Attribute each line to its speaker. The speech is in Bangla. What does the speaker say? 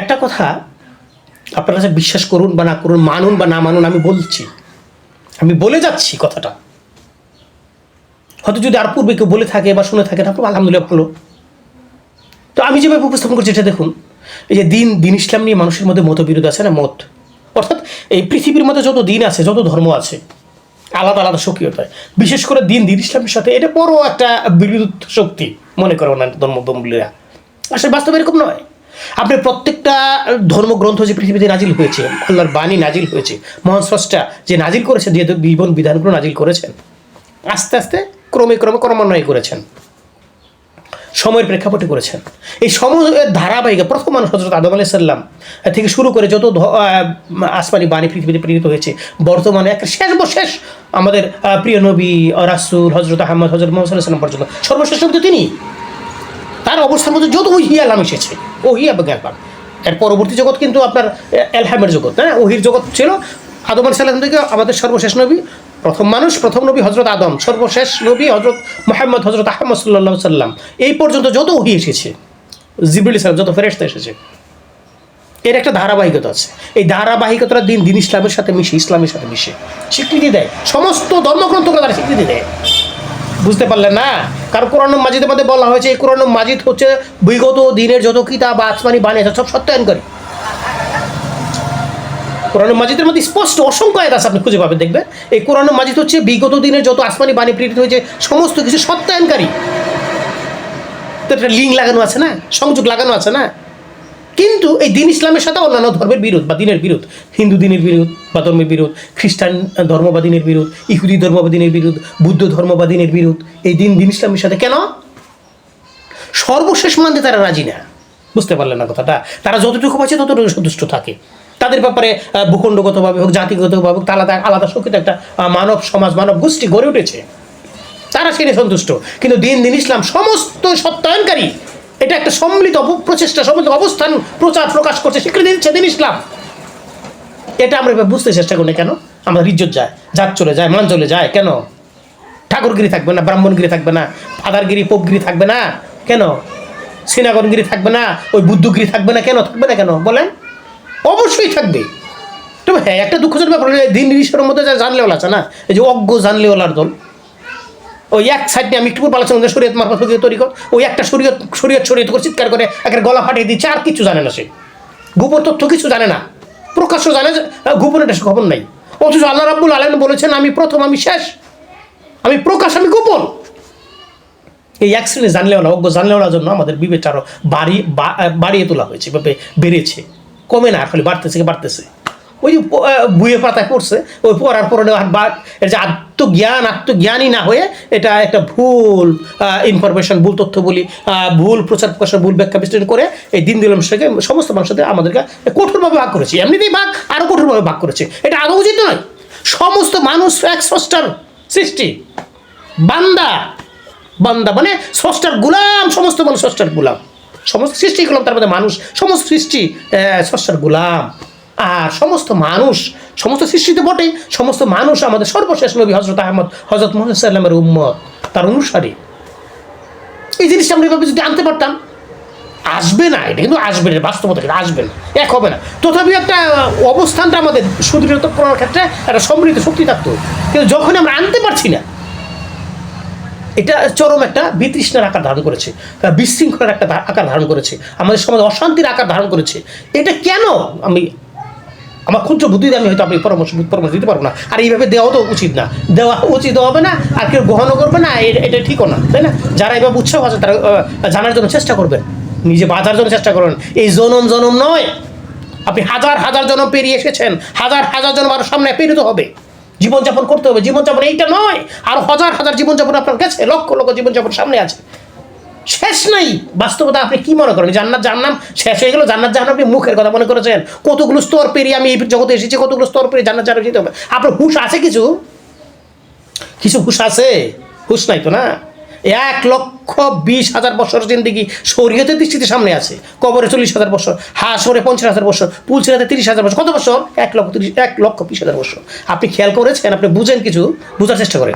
Speaker 1: একটা কথা আপনারা যে বিশ্বাস করুন বা না করুন, মানুন বা না মানুন, আমি বলছি। আমি বলে যাচ্ছি কথাটা। হয়তো যদি আর পূর্বে কেউ বলে থাকে বা শুনে থাকে তারপর আলহামদুলিল্লাহ ভালো। তো আমি যেভাবে উপস্থাপন করছি, এটা দেখুন, এই যে দিন দিন ইসলাম নিয়ে মানুষের মধ্যে মতবিরোধ আছে না, মত? অর্থাৎ এই পৃথিবীর মধ্যে যত দিন আছে, যত ধর্ম আছে, আলাদা আলাদা সক্রিয়তায় বিশেষ করে দিন দিন ইসলামের সাথে, এটা বড় একটা বিরোধ শক্তি মনে করো না ধর্মবম্বলীরা আসলে বাস্তবে এরকম নয়। আপনি প্রত্যেকটা ধর্মগ্রন্থ যে পৃথিবীতে নাজিল হয়েছে, আল্লাহর বাণী নাজিল হয়েছে, মহান স্রষ্টা যে নাজিল করেছেন, যে জীবন বিধানগুলো নাজিল করেছেন, আস্তে আস্তে ক্রমে ক্রমে ক্রমান্বয় করেছেন, সময়ের প্রেক্ষাপটে করেছেন। এই সময়ের ধারাবাহিক প্রথম মানুষ হজরত আদম আলাই সাল্লাম থেকে শুরু করে যত আসমানি বাণী পৃথিবীতে প্রেরিত হয়েছে, বর্তমানে একটা শেষ শেষ আমাদের প্রিয় নবী, রাসূল হজরত আহমদ হজরত মোহাম্মদ সাল্লাম পর্যন্ত সর্বশেষ নবী তিনি। তার অবস্থার মধ্যে যত ওহি আলাম এসেছে ওহি জ্ঞান এর পরবর্তী জগৎ কিন্তু আপনার এলহামের জগৎ হ্যাঁ? ওহির জগৎ ছিল আদম আলী সাল্লাম থেকে আমাদের সর্বশেষ নবী, প্রথম মানুষ, প্রথম নবী হজরত আদম, সর্বশেষ নবী হজরত মোহাম্মদ হজরত আহমদ সাল্লাহ সাল্লাম। এই পর্যন্ত যত ওহি এসেছে জিবুল ইসলাম, যত ফেরেস্তা এসেছে, এর একটা ধারাবাহিকতা আছে। এই ধারাবাহিকতাটা দিন দিন ইসলামের সাথে মিশে, ইসলামের সাথে মিশে। স্বীকৃতি দেয়। সমস্ত ধর্মগ্রন্থকে তারা স্বীকৃতি দেয়। বুঝতে পারলেন না? কারণ কোরআন মাজিদের মধ্যে বলা হয়েছে, এই কোরআন মাজিদ হচ্ছে বিগত দিনের যত কিতাব, আসমানি বানিয়েছে সব সত্যায়নকারী কোরআন মাজিদের মধ্যে স্পষ্ট অসংখ্য আয়াত আছে, আপনি খুঁজে পাবেন, দেখবেন। এই কোরআন মাজিদ হচ্ছে বিগত দিনের যত আসমানি বাণী প্রেরিত হয়েছে, সমস্ত কিছু সত্যায়নকারী। তো একটা লিঙ্ক লাগানো আছে না? সংযোগ লাগানো আছে না? কিন্তু এই দিন ইসলামের সাথে অন্যান্য ধর্মের বিরোধ বা দিনের বিরোধ, হিন্দু দিনের বিরোধ বা ধর্মের বিরোধ, খ্রিস্টান ধর্ম বা দিনের বিরোধ, ইহুদি ধর্ম বা দিনের বিরোধ, বুদ্ধ ধর্ম বা দিনের বিরোধ, এই দিন দিন ইসলামের সাথে কেন? সর্বশেষ মানতে তারা রাজি না। বুঝতে পারলেন না কথাটা? তারা যতটুকু পাচ্ছে ততটুকু সন্তুষ্ট থাকে। তাদের ব্যাপারে ভূখণ্ডগতভাবে হোক, জাতিগতভাবে হোক আলাদা আলাদা শক্তিতে একটা মানব সমাজ, মানব গোষ্ঠী গড়ে উঠেছে। তারা সেটা সন্তুষ্ট। কিন্তু দিন দিন ইসলাম সমস্ত সত্যায়নকারী। এটা একটা সম্মিলিত প্রচেষ্টা, সম্মিলিত অবস্থান প্রচার প্রকাশ করছে স্বীকৃতি দিচ্ছে দিন ইসলাম। এটা আমরা এবার বুঝতে চেষ্টা করি কেন? আমাদের ইজ্জত যায়, জাত চলে যায়, মান চলে যায়, কেন? ঠাকুরগিরি থাকবে না, ব্রাহ্মণগিরি থাকবে না, ফাদারগিরি, পোপগিরি থাকবে না, কেন? সিনাগনগিরি থাকবে না, ওই বুদ্ধগিরি থাকবে না, কেন? থাকবে না কেন? বলেন। অবশ্যই থাকবে। তবে হ্যাঁ একটা দুঃখজনক ব্যাপার দিন ঈশ্বরের মধ্যে যা জানলেওয়ালা আছে না? এই যে অজ্ঞ জানলেওয়ালার দল। ওই এক সাইডে আমি একটু বলেছিলাম যে শরীয়ত মারফত ফকির তৈরি কর। ওই একটা শরীয়ত শরীয়ত শরীয়ত করে চিৎকার করে একের গলা ফাটিয়ে দিচ্ছে আর কিছু জানে না সে। গোপন তথ্য কিছু জানে না। প্রকাশ্য জানে আহ, গোপনের খবর নাই। অথচ আল্লাহ রাব্বুল আলম বলেছেন আমি প্রথম আমি শেষ। আমি প্রকাশ আমি গোপন। এই এক শ্রেণি জানলেওয়ালা অজ্ঞ জানলেওয়ালার জন্য আমাদের বিবেকটা আরও বাড়ি বা- বাড়িয়ে তোলা হয়েছে বেড়েছে। কমে না খালি বাড়তেছে বাড়তেছে। ওই যে বইয়ে পাতায় পড়ছে, ওই পড়ার পরে বা এর যে আত্মজ্ঞান আত্মজ্ঞানই না হয়ে এটা একটা ভুল ইনফরমেশন ভুল তথ্য বলি ভুল প্রচার প্রকাশের ভুল ব্যাখ্যা বিশ্লেষণ করে এই দিন দিলাম সেকে সমস্ত মানুষের আমাদেরকে কঠোরভাবে ভাগ করেছে। এমনিতেই ভাগ আরও কঠোরভাবে ভাগ করেছে। এটা আদৌ উচিত নয়। সমস্ত মানুষ এক স্রষ্টার সৃষ্টি। বান্দা। বান্দা মানে স্রষ্টার গুলাম, সমস্ত মানুষ স্রষ্টার গুলাম। সমস্ত সৃষ্টি গুলাম তার মধ্যে মানুষ, সমস্ত সৃষ্টি স্রষ্টার গুলাম। আর সমস্ত মানুষ, সমস্ত সৃষ্টিতে বটে সমস্ত মানুষ আমাদের সর্বশেষ নবী হজরত আহমদ হজরত মোহাম্মদ সাল্লামের উম্মত, তার অনুসারী। এই জিনিসটা আমরা এভাবে যদি আনতে পারতাম, আসবে না, এটা কিন্তু আসবে না, বাস্তবতা কিন্তু আসবে না, এক হবে না। তথাপি একটা অবস্থানটা আমাদের সুদৃঢ় করার ক্ষেত্রে একটা সমৃদ্ধ শক্তি থাকতো। কিন্তু যখন আমরা আনতে পারছি না, এটা চরম একটা বিতৃষ্ণার আকার ধারণ করেছে বিশৃঙ্খলার একটা আকার ধারণ করেছে, আমাদের সমাজে অশান্তির আকার ধারণ করেছে। এটা কেন আমি আমার ক্ষুদ্র বুদ্ধিতে আমি হয়তো আপনি পরামর্শ পরামর্শ দিতে পারব না। আর এইভাবে দেওয়াও তো উচিত না। দেওয়া উচিত হবে না, আর কেউ গ্রহণও করবে না এটা ঠিকও না, তাই না? যারা এইভাবে উৎসাহ আছে, তারা জানার জন্য চেষ্টা করবেন। নিজে বাঁচার জন্য চেষ্টা করবেন এই জনম জনম নয়। আপনি হাজার হাজার জনম পেরিয়ে এসেছেন। হাজার হাজার জনম আরও সামনে পেরিত হবে। জীবনযাপন করতে হবে। জীবনযাপন এইটা নয়। আর হাজার হাজার জীবনযাপন আপনার কাছে। লক্ষ লক্ষ জীবনযাপন সামনে আছে। শেষ নাই। বাস্তবতা আপনি কি মনে করেন? জান্নাত জাহান্নাম শেষ হয়ে গেল, জান্নাত জাহান্নাম আপনি মুখের কথা মনে করেছেন। কতগুলো স্তর পেরিয়ে আমি এই জগতে এসেছি, কতগুলো স্তর পেরিয়ে জান্নাত জাহান্নাম যেতে হবে আপনার হুশ আছে কিছু? কিছু হুশ আছে? হুশ নাই তো না? এক লক্ষ বিশ হাজার বছর জিন্দিগি শরীয়তের দৃষ্টিতে সামনে আছে। কবরে চল্লিশ হাজার বছর হাসরে পঞ্চাশ হাজার বছর, পুলসিরাতে তিরিশ হাজার বছর। কত বছর? এক লক্ষ তিরিশ, এক লক্ষ বিশ হাজার বছর। আপনি খেয়াল করেছেন? আপনি বুঝেন কিছু? বোঝার চেষ্টা করেন।